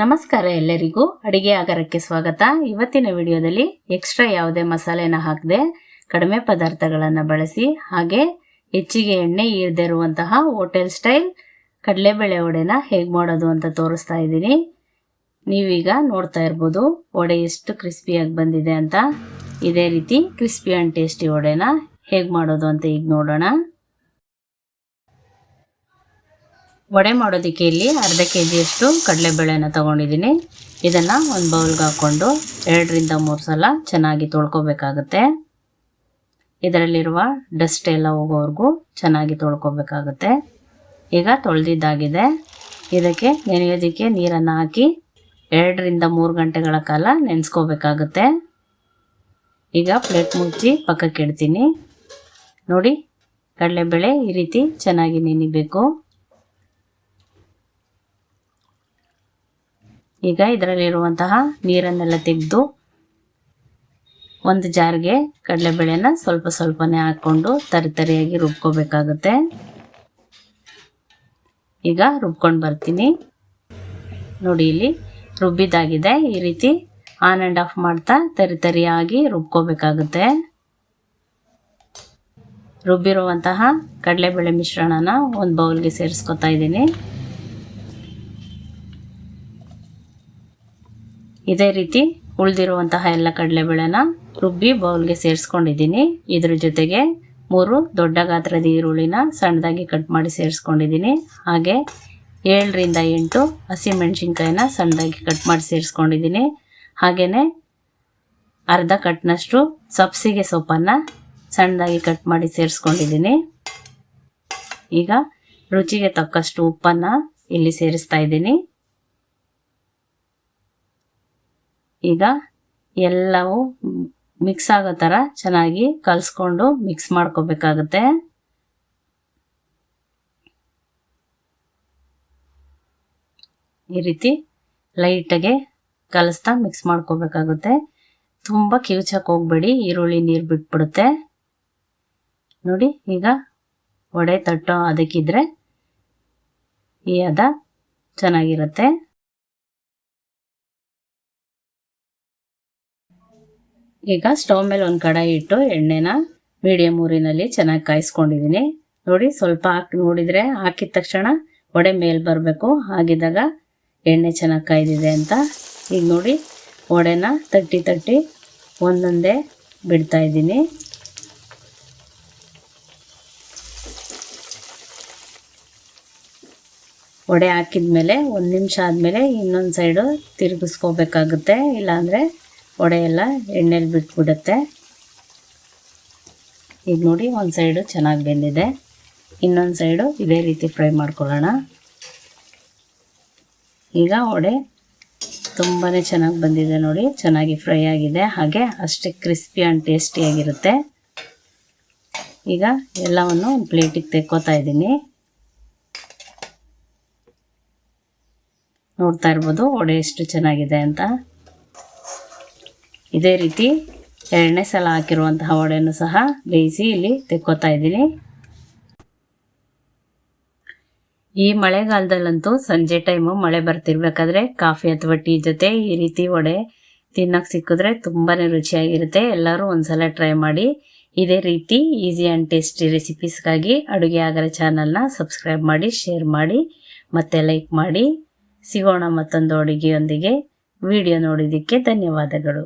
ನಮಸ್ಕಾರ ಎಲ್ಲರಿಗೂ. ಅಡಿಗೆ ಆಗರಕ್ಕೆ ಸ್ವಾಗತ. ಇವತ್ತಿನ ವಿಡಿಯೋದಲ್ಲಿ ಎಕ್ಸ್ಟ್ರಾ ಯಾವುದೇ ಮಸಾಲೆನ ಹಾಕದೆ ಕಡಿಮೆ ಪದಾರ್ಥಗಳನ್ನು ಬಳಸಿ, ಹಾಗೆ ಹೆಚ್ಚಿಗೆ ಎಣ್ಣೆ ಇರದೇ ಇರುವಂತಹ ಹೋಟೆಲ್ ಸ್ಟೈಲ್ ಕಡಲೆಬೇಳೆ ಒಡೆನ ಹೇಗೆ ಮಾಡೋದು ಅಂತ ತೋರಿಸ್ತಾ ಇದ್ದೀನಿ. ನೀವೀಗ ನೋಡ್ತಾ ಇರ್ಬೋದು, ವಡೆ ಎಷ್ಟು ಕ್ರಿಸ್ಪಿಯಾಗಿ ಬಂದಿದೆ ಅಂತ. ಇದೇ ರೀತಿ ಕ್ರಿಸ್ಪಿ ಆ್ಯಂಡ್ ಟೇಸ್ಟಿ ಒಡೆನ ಹೇಗೆ ಮಾಡೋದು ಅಂತ ಈಗ ನೋಡೋಣ. ವಡೆ ಮಾಡೋದಕ್ಕೆ ಇಲ್ಲಿ ಅರ್ಧ ಕೆ ಜಿಯಷ್ಟು ಕಡಲೆಬೇಳೆನ ತೊಗೊಂಡಿದ್ದೀನಿ. ಇದನ್ನು ಒಂದು ಬೌಲ್ಗೆ ಹಾಕ್ಕೊಂಡು ಎರಡರಿಂದ ಮೂರು ಸಲ ಚೆನ್ನಾಗಿ ತೊಳ್ಕೊಬೇಕಾಗತ್ತೆ. ಇದರಲ್ಲಿರುವ ಡಸ್ಟ್ ಎಲ್ಲ ಹೋಗೋವರೆಗೂ ಚೆನ್ನಾಗಿ ತೊಳ್ಕೊಬೇಕಾಗತ್ತೆ. ಈಗ ತೊಳೆದಿದ್ದಾಗಿದೆ. ಇದಕ್ಕೆ ನೆನೆಯೋದಕ್ಕೆ ನೀರನ್ನು ಹಾಕಿ ಎರಡರಿಂದ ಮೂರು ಗಂಟೆಗಳ ಕಾಲ ನೆನೆಸ್ಕೋಬೇಕಾಗತ್ತೆ. ಈಗ ಪ್ಲೇಟ್ ಮುಚ್ಚಿ ಪಕ್ಕಕ್ಕೆ ಇಡ್ತೀನಿ ನೋಡಿ, ಕಡಲೆಬೇಳೆ ಈ ರೀತಿ ಚೆನ್ನಾಗಿ ನೆನಿಬೇಕು. ಈಗ ಇದರಲ್ಲಿರುವಂತಹ ನೀರನ್ನೆಲ್ಲ ತೆಗೆದು ಒಂದು ಜಾರ್ಗೆ ಕಡಲೆಬೇಳೆನ ಸ್ವಲ್ಪ ಸ್ವಲ್ಪನೇ ಹಾಕ್ಕೊಂಡು ತರಿತರಿಯಾಗಿ ರುಬ್ಕೋಬೇಕಾಗುತ್ತೆ. ಈಗ ರುಬ್ಕೊಂಡು ಬರ್ತೀನಿ. ನೋಡಿ ಇಲ್ಲಿ ರುಬ್ಬಿದ್ದಾಗಿದೆ. ಈ ರೀತಿ ಆನ್ ಆ್ಯಂಡ್ ಆಫ್ ಮಾಡ್ತಾ ತರಿತರಿಯಾಗಿ ರುಬ್ಕೋಬೇಕಾಗುತ್ತೆ. ರುಬ್ಬಿರುವಂತಹ ಕಡಲೆಬೇಳೆ ಮಿಶ್ರಣನ ಒಂದು ಬೌಲ್ಗೆ ಸೇರಿಸ್ಕೊತಾ ಇದ್ದೀನಿ. ಇದೇ ರೀತಿ ಉಳಿದಿರುವಂತಹ ಎಲ್ಲ ಕಡಲೆಬೇಳೆನ ರುಬ್ಬಿ ಬೌಲ್ಗೆ ಸೇರಿಸ್ಕೊಂಡಿದ್ದೀನಿ. ಇದ್ರ ಜೊತೆಗೆ ಮೂರು ದೊಡ್ಡ ಗಾತ್ರದ ಈರುಳ್ಳಿನ ಸಣ್ಣದಾಗಿ ಕಟ್ ಮಾಡಿ ಸೇರಿಸ್ಕೊಂಡಿದ್ದೀನಿ. ಹಾಗೆ ಏಳರಿಂದ ಎಂಟು ಹಸಿಮೆಣ್ಸಿನ್ಕಾಯಿನ ಸಣ್ಣದಾಗಿ ಕಟ್ ಮಾಡಿ ಸೇರಿಸ್ಕೊಂಡಿದ್ದೀನಿ. ಹಾಗೆಯೇ ಅರ್ಧ ಕಟ್ನಷ್ಟು ಸಬ್ಸಿಗೆ ಸೊಪ್ಪನ್ನು ಸಣ್ಣದಾಗಿ ಕಟ್ ಮಾಡಿ ಸೇರಿಸ್ಕೊಂಡಿದ್ದೀನಿ. ಈಗ ರುಚಿಗೆ ತಕ್ಕಷ್ಟು ಉಪ್ಪನ್ನು ಇಲ್ಲಿ ಸೇರಿಸ್ತಾ ಇದ್ದೀನಿ. ಈಗ ಎಲ್ಲವೂ ಮಿಕ್ಸ್ ಆಗೋ ಥರ ಚೆನ್ನಾಗಿ ಕಲಿಸ್ಕೊಂಡು ಮಿಕ್ಸ್ ಮಾಡ್ಕೋಬೇಕಾಗುತ್ತೆ. ಈ ರೀತಿ ಲೈಟಾಗೆ ಕಲಿಸ್ತಾ ಮಿಕ್ಸ್ ಮಾಡ್ಕೋಬೇಕಾಗುತ್ತೆ. ತುಂಬ ಕಿವುಚಕ್ಕೆ ಹೋಗ್ಬೇಡಿ, ಈರುಳ್ಳಿ ನೀರು ಬಿಟ್ಬಿಡುತ್ತೆ. ನೋಡಿ, ಈಗ ವಡೆ ತಟ್ಟೋ ಅದಕ್ಕಿದ್ರೆ ಈ ಅದ ಚೆನ್ನಾಗಿರುತ್ತೆ. ಈಗ ಸ್ಟವ್ ಮೇಲೆ ಒಂದು ಕಡಾಯಿ ಇಟ್ಟು ಎಣ್ಣೆನ ಮೀಡಿಯಮ್ ಊರಿನಲ್ಲಿ ಚೆನ್ನಾಗಿ ಕಾಯಿಸ್ಕೊಂಡಿದ್ದೀನಿ ನೋಡಿ ಸ್ವಲ್ಪ ಹಾಕಿ ನೋಡಿದರೆ ಹಾಕಿದ ತಕ್ಷಣ ವಡೆ ಮೇಲೆ ಬರಬೇಕು. ಹಾಗಿದ್ದಾಗ ಎಣ್ಣೆ ಚೆನ್ನಾಗಿ ಕಾಯ್ದಿದೆ ಅಂತ. ಈಗ ನೋಡಿ ವಡೆನ ತಟ್ಟಿ ತಟ್ಟಿ ಒಂದೊಂದೇ ಬಿಡ್ತಾ ಇದ್ದೀನಿ. ವಡೆ ಹಾಕಿದ ಮೇಲೆ ಒಂದು ನಿಮಿಷ ಆದಮೇಲೆ ಇನ್ನೊಂದು ಸೈಡು ತಿರುಗಿಸ್ಕೋಬೇಕಾಗುತ್ತೆ. ಇಲ್ಲಾಂದರೆ ವಡೆ ಎಲ್ಲ ಎಣ್ಣೆಲಿ ಬಿಟ್ಬಿಡುತ್ತೆ. ಈಗ ನೋಡಿ ಒಂದು ಸೈಡು ಚೆನ್ನಾಗಿ ಬೆಂದಿದೆ. ಇನ್ನೊಂದು ಸೈಡು ಇದೇ ರೀತಿ ಫ್ರೈ ಮಾಡ್ಕೊಳ್ಳೋಣ. ಈಗ ವಡೆ ತುಂಬಾ ಚೆನ್ನಾಗಿ ಬಂದಿದೆ ನೋಡಿ, ಚೆನ್ನಾಗಿ ಫ್ರೈ ಆಗಿದೆ. ಹಾಗೆ ಅಷ್ಟೇ ಕ್ರಿಸ್ಪಿ ಆ್ಯಂಡ್ ಟೇಸ್ಟಿಯಾಗಿರುತ್ತೆ ಈಗ ಎಲ್ಲವನ್ನು ಒಂದು ಪ್ಲೇಟಿಗೆ ತೆಕ್ಕೋತಾ ಇದ್ದೀನಿ. ನೋಡ್ತಾ ಇರ್ಬೋದು ವಡೆ ಎಷ್ಟು ಚೆನ್ನಾಗಿದೆ ಅಂತ. ಇದೇ ರೀತಿ ಎರಡನೇ ಸಲ ಹಾಕಿರುವಂತಹ ವಡೆಯನ್ನು ಸಹ ಬೇಯಿಸಿ ಇಲ್ಲಿ ತೆಕ್ಕೋತಾ ಇದ್ದೀನಿ. ಈ ಮಳೆಗಾಲದಲ್ಲಂತೂ ಸಂಜೆ ಟೈಮು ಮಳೆ ಬರ್ತಿರ್ಬೇಕಾದ್ರೆ ಕಾಫಿ ಅಥವಾ ಟೀ ಜೊತೆ ಈ ರೀತಿ ವಡೆ ತಿನ್ನೋಕೆ ಸಿಕ್ಕಿದ್ರೆ ತುಂಬಾ ರುಚಿಯಾಗಿರುತ್ತೆ. ಎಲ್ಲರೂ ಒಂದ್ಸಲ ಟ್ರೈ ಮಾಡಿ. ಇದೇ ರೀತಿ ಈಸಿ ಆ್ಯಂಡ್ ಟೇಸ್ಟಿ ರೆಸಿಪೀಸ್ಗಾಗಿ ಅಡುಗೆ ಆಗರ ಚಾನಲ್ನ ಸಬ್ಸ್ಕ್ರೈಬ್ ಮಾಡಿ, ಶೇರ್ ಮಾಡಿ, ಮತ್ತೆ ಲೈಕ್ ಮಾಡಿ. ಸಿಗೋಣ ಮತ್ತೊಂದು ಅಡುಗೆಯೊಂದಿಗೆ. ವಿಡಿಯೋ ನೋಡಿದ್ದಕ್ಕೆ ಧನ್ಯವಾದಗಳು.